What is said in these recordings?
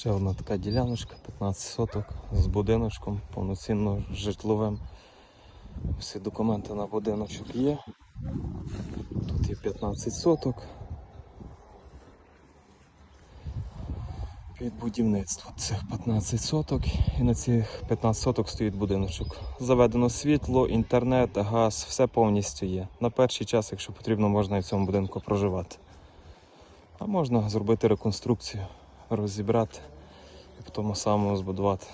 Ще одна така діляночка, 15 соток з будиночком, повноцінно житловим. Всі документи на будиночок є. Тут є 15 соток. Під будівництво цих 15 соток і на цих 15 соток стоїть будиночок. Заведено світло, інтернет, газ, все повністю є. На перший час, якщо потрібно, можна і в цьому будинку проживати. А можна зробити реконструкцію, розібрати і по тому самому збудувати.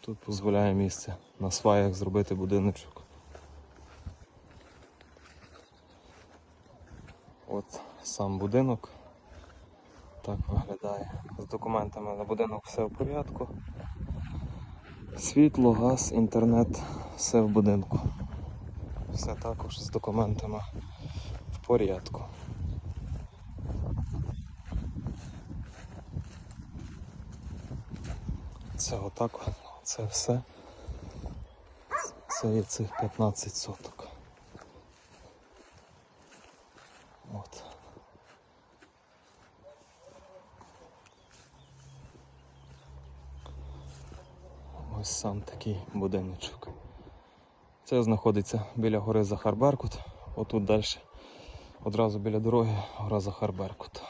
Тут дозволяє місце на сваях зробити будиночок. От сам будинок. Так виглядає. З документами на будинок все в порядку. Світло, газ, інтернет, все в будинку. Все також з документами в порядку. Це отак, це все. Це є цих 15 соток. От. Ось сам такий будиночок. Це знаходиться біля гори Захар Беркут. Отут далі, одразу біля дороги, гора Захар Беркут.